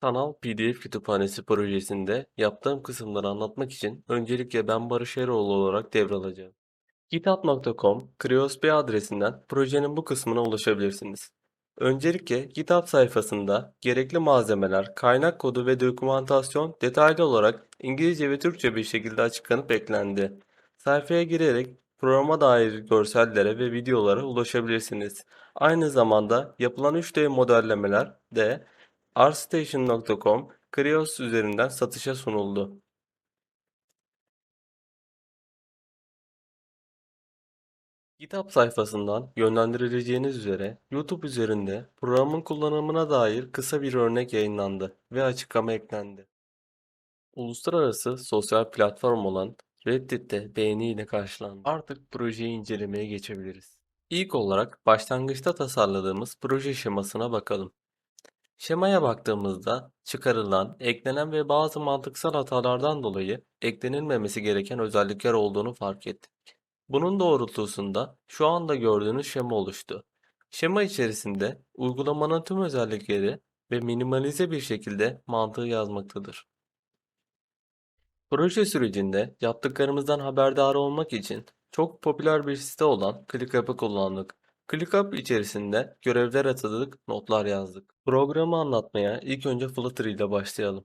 Sanal PDF kütüphanesi projesinde yaptığım kısımları anlatmak için öncelikle ben Barış Eroğlu olarak devralacağım. github.com Kriosp adresinden projenin bu kısmına ulaşabilirsiniz. Öncelikle GitHub sayfasında gerekli malzemeler, kaynak kodu ve dokümantasyon detaylı olarak İngilizce ve Türkçe bir şekilde açıklanıp eklendi. Sayfaya girerek programa dair görsellere ve videolara ulaşabilirsiniz. Aynı zamanda yapılan 3D modellemeler de ArtStation.com Krios üzerinden satışa sunuldu. GitHub sayfasından yönlendirileceğiniz üzere YouTube üzerinde programın kullanımına dair kısa bir örnek yayınlandı ve açıklama eklendi. Uluslararası sosyal platform olan Reddit'te beğeniyle karşılandı. Artık projeyi incelemeye geçebiliriz. İlk olarak başlangıçta tasarladığımız proje şemasına bakalım. Şemaya baktığımızda çıkarılan, eklenen ve bazı mantıksal hatalardan dolayı eklenilmemesi gereken özellikler olduğunu fark ettik. Bunun doğrultusunda şu anda gördüğünüz şema oluştu. Şema içerisinde uygulamanın tüm özellikleri ve minimalize bir şekilde mantığı yazmaktadır. Proje sürecinde yaptıklarımızdan haberdar olmak için çok popüler bir site olan ClickUp'ı kullandık. ClickUp içerisinde görevler atadık, notlar yazdık. Programı anlatmaya ilk önce Flutter ile başlayalım.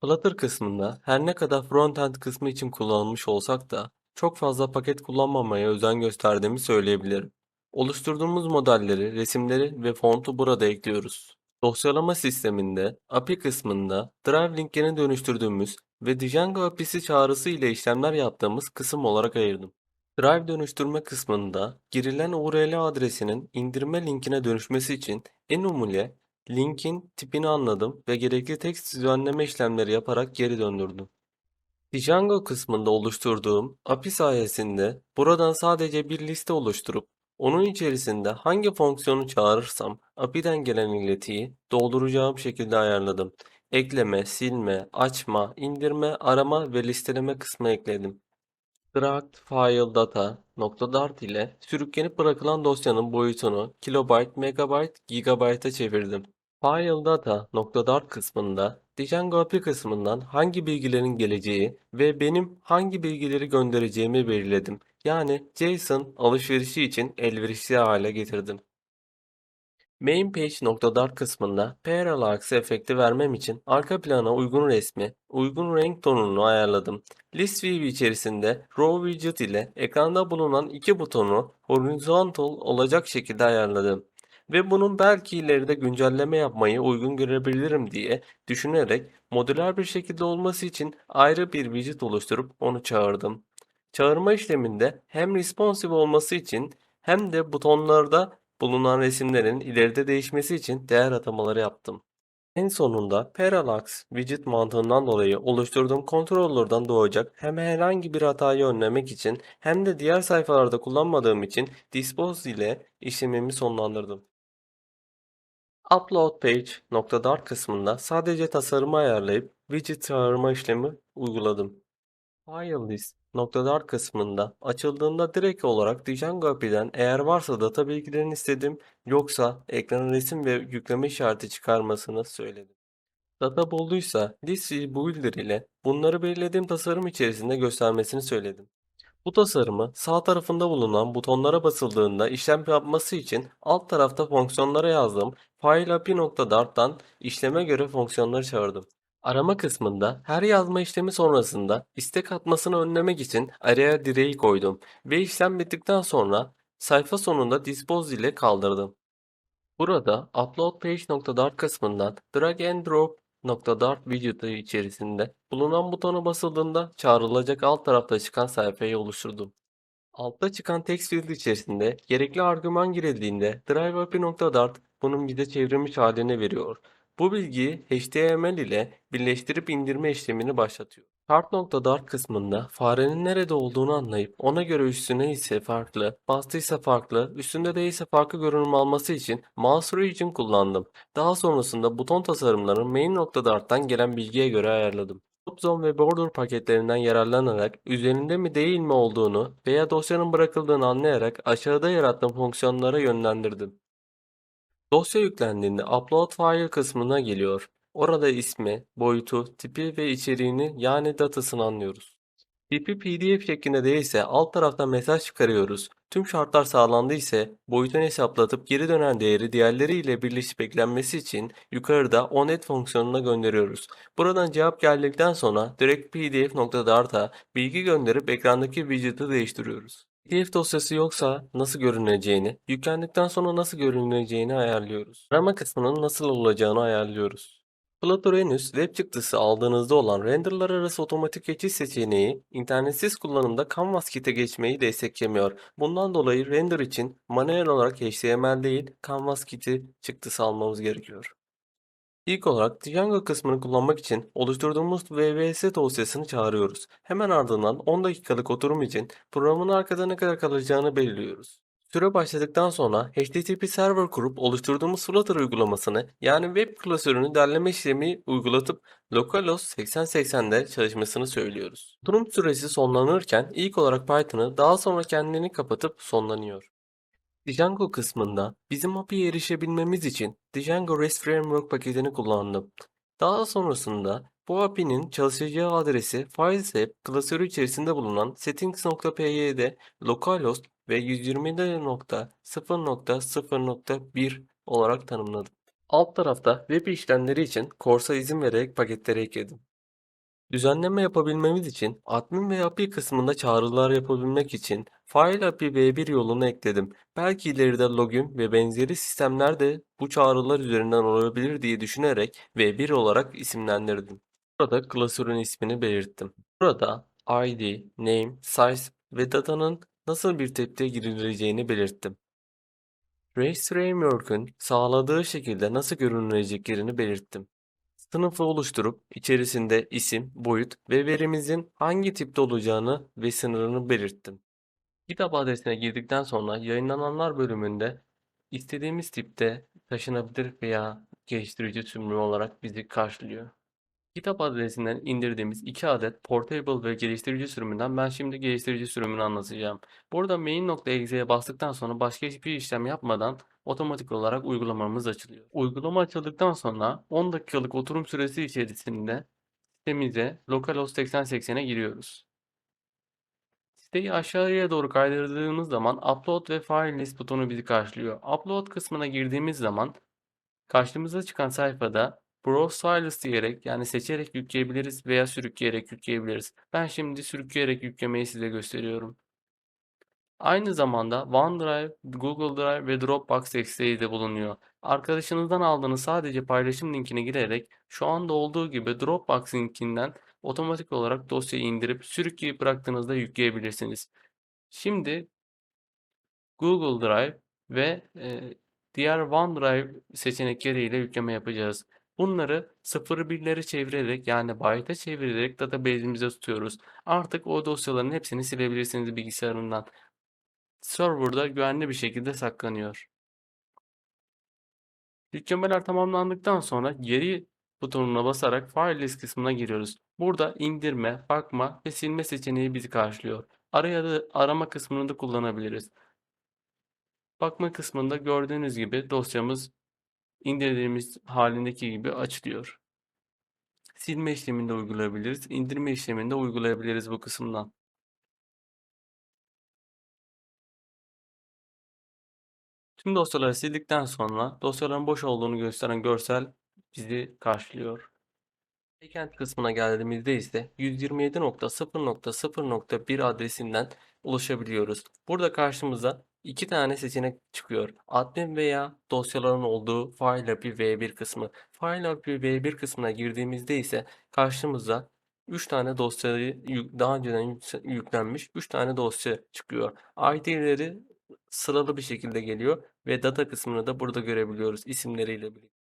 Flutter kısmında her ne kadar frontend kısmı için kullanılmış olsak da çok fazla paket kullanmamaya özen gösterdiğimi söyleyebilirim. Oluşturduğumuz modelleri, resimleri ve fontu burada ekliyoruz. Dosyalama sisteminde API kısmında Drive linklerini dönüştürdüğümüz ve Django API'si çağrısı ile işlemler yaptığımız kısım olarak ayırdım. Drive dönüştürme kısmında girilen URL adresinin indirme linkine dönüşmesi için enumule linkin tipini anladım ve gerekli tekst düzenleme işlemleri yaparak geri döndürdüm. Django kısmında oluşturduğum API sayesinde buradan sadece bir liste oluşturup onun içerisinde hangi fonksiyonu çağırırsam API'den gelen iletiyi dolduracağım şekilde ayarladım. Ekleme, silme, açma, indirme, arama ve listeleme kısmı ekledim. Struct file data .dart ile sürüklenip bırakılan dosyanın boyutunu kilobyte, megabyte, gigabyte'a çevirdim. File data .dart kısmında Django API kısmından hangi bilgilerin geleceği ve benim hangi bilgileri göndereceğimi belirledim. Yani JSON alışverişi için elverişli hale getirdim. MainPage.dart kısmında Parallax efekti vermem için arka plana uygun resmi, uygun renk tonunu ayarladım. List View içerisinde Row Widget ile ekranda bulunan iki butonu horizontal olacak şekilde ayarladım. Ve bunun belki ileride güncelleme yapmayı uygun görebilirim diye düşünerek modüler bir şekilde olması için ayrı bir widget oluşturup onu çağırdım. Çağırma işleminde hem responsive olması için hem de butonlarda bulunan resimlerin ileride değişmesi için değer atamaları yaptım. En sonunda Parallax widget mantığından dolayı oluşturduğum controller'dan doğacak hem herhangi bir hatayı önlemek için hem de diğer sayfalarda kullanmadığım için dispose ile işlemimi sonlandırdım. Upload page.dart kısmında sadece tasarımı ayarlayıp widget çağırma işlemi uyguladım. File list .dart kısmında açıldığında direkt olarak Django API'den eğer varsa data bilgilerini istedim yoksa ekrana resim ve yükleme işareti çıkarmasını söyledim. Data bulduysa list builder ile bunları belirlediğim tasarım içerisinde göstermesini söyledim. Bu tasarımı sağ tarafında bulunan butonlara basıldığında işlem yapması için alt tarafta fonksiyonlara yazdığım fileapi.dart'tan işleme göre fonksiyonları çağırdım. Arama kısmında her yazma işlemi sonrasında istek atmasını önlemek için araya direği koydum ve işlem bittikten sonra sayfa sonunda dispose ile kaldırdım. Burada upload page.dart kısmından drag and drop .dart widget'ı içerisinde bulunan butona basıldığında çağrılacak alt tarafta çıkan sayfayı oluşturdum. Altta çıkan text field içerisinde gerekli argüman girildiğinde driveAPI.dart bunun bize çevrilmiş halini veriyor. Bu bilgiyi HTML ile birleştirip indirme işlemini başlatıyor. Chart.dart kısmında farenin nerede olduğunu anlayıp ona göre üstüne ise farklı, bastıysa farklı, üstünde değilse farklı görünüm alması için mouse region kullandım. Daha sonrasında buton tasarımlarını main.dart'tan gelen bilgiye göre ayarladım. Zone ve Border paketlerinden yararlanarak üzerinde mi değil mi olduğunu veya dosyanın bırakıldığını anlayarak aşağıda yarattığım fonksiyonlara yönlendirdim. Dosya yüklendiğinde Upload File kısmına geliyor. Orada ismi, boyutu, tipi ve içeriğini yani datasını anlıyoruz. Tipi PDF şeklinde değilse alt taraftan mesaj çıkarıyoruz. Tüm şartlar sağlandı ise boyutunu hesaplatıp geri dönen değeri diğerleriyle birleşip eklenmesi için yukarıda onNet fonksiyonuna gönderiyoruz. Buradan cevap geldikten sonra direkt pdf.dart'a bilgi gönderip ekrandaki widget'ı değiştiriyoruz. PDF dosyası yoksa nasıl görüneceğini, yüklendikten sonra nasıl görüneceğini ayarlıyoruz. Arama kısmının nasıl olacağını ayarlıyoruz. Flutter henüz web çıktısı aldığınızda olan renderlar arası otomatik geçiş seçeneği internetsiz kullanımda Canvas Kit'e geçmeyi desteklemiyor. Bundan dolayı render için manuel olarak HTML değil Canvas Kit'i çıktısı almamız gerekiyor. İlk olarak Django kısmını kullanmak için oluşturduğumuz VVS dosyasını çağırıyoruz. Hemen ardından 10 dakikalık oturum için programın arkada ne kadar kalacağını belirliyoruz. Süre başladıktan sonra HTTP server kurup oluşturduğumuz Flutter uygulamasını yani web klasörünü derleme işlemi uygulatıp localhost 8080'de çalışmasını söylüyoruz. Oturum süresi sonlanırken ilk olarak Python'ı daha sonra kendini kapatıp sonlanıyor. Django kısmında bizim API'ye erişebilmemiz için Django REST Framework paketini kullandım. Daha sonrasında bu API'nin çalışacağı adresi FileSep klasörü içerisinde bulunan settings.py'de localhost ve 120.0.0.1 olarak tanımladım. Alt tarafta web işlemleri için Corsa izin vererek paketleri ekledim. Düzenleme yapabilmemiz için admin ve API kısmında çağrılar yapabilmek için File API V1 yolunu ekledim. Belki ileride login ve benzeri sistemler de bu çağrılar üzerinden olabilir diye düşünerek V1 olarak isimlendirdim. Burada klasörün ismini belirttim. Burada ID, name, size ve datanın nasıl bir tepkiye girileceğini belirttim. REST Framework'ün sağladığı şekilde nasıl görüneceklerini belirttim. Sınıfı oluşturup içerisinde isim, boyut ve verimizin hangi tipte olacağını ve sınırını belirttim. GitHub adresine girdikten sonra yayınlananlar bölümünde istediğimiz tipte taşınabilir veya geliştirici sürümü olarak bizi karşılıyor. GitHub adresinden indirdiğimiz 2 adet Portable ve geliştirici sürümünden ben şimdi geliştirici sürümünü anlatacağım. Burada main.exe'ye bastıktan sonra başka hiçbir işlem yapmadan otomatik olarak uygulamamız açılıyor. Uygulama açıldıktan sonra 10 dakikalık oturum süresi içerisinde sitemize localhost 8080'e giriyoruz. Siteyi aşağıya doğru kaydırdığımız zaman Upload ve File List butonu bizi karşılıyor. Upload kısmına girdiğimiz zaman karşımıza çıkan sayfada Browse Files diyerek yani seçerek yükleyebiliriz veya sürükleyerek yükleyebiliriz. Ben şimdi sürükleyerek yüklemeyi size gösteriyorum. Aynı zamanda OneDrive, Google Drive ve Dropbox desteği de bulunuyor. Arkadaşınızdan aldığınız sadece paylaşım linkine girerek şu anda olduğu gibi Dropbox linkinden otomatik olarak dosyayı indirip sürükleyip bıraktığınızda yükleyebilirsiniz. Şimdi Google Drive ve e, diğer OneDrive seçenekleriyle yükleme yapacağız. Bunları sıfırı birleri çevirerek yani byte'a çevirerek database'imize tutuyoruz. Artık o dosyaların hepsini silebilirsiniz bilgisayarından. Server'da güvenli bir şekilde saklanıyor. Yüklemeler tamamlandıktan sonra geri butonuna basarak File List kısmına giriyoruz. Burada indirme, bakma ve silme seçeneği bizi karşılıyor. Araya da arama kısmını da kullanabiliriz. Bakma kısmında gördüğünüz gibi dosyamız indirdiğimiz halindeki gibi açılıyor. Silme işlemini de uygulayabiliriz. İndirme işlemini de uygulayabiliriz bu kısımdan. Tüm dosyaları sildikten sonra dosyaların boş olduğunu gösteren görsel bizi karşılıyor. Backend kısmına geldiğimizde ise 127.0.0.1 adresinden ulaşabiliyoruz. Burada karşımıza iki tane seçenek çıkıyor. Admin veya dosyaların olduğu File API V1 kısmı. File API V1 kısmına girdiğimizde ise karşımıza 3 tane dosyayı daha önceden yüklenmiş 3 tane dosya çıkıyor. ID'leri sıralı bir şekilde geliyor ve data kısmını da burada görebiliyoruz isimleriyle birlikte.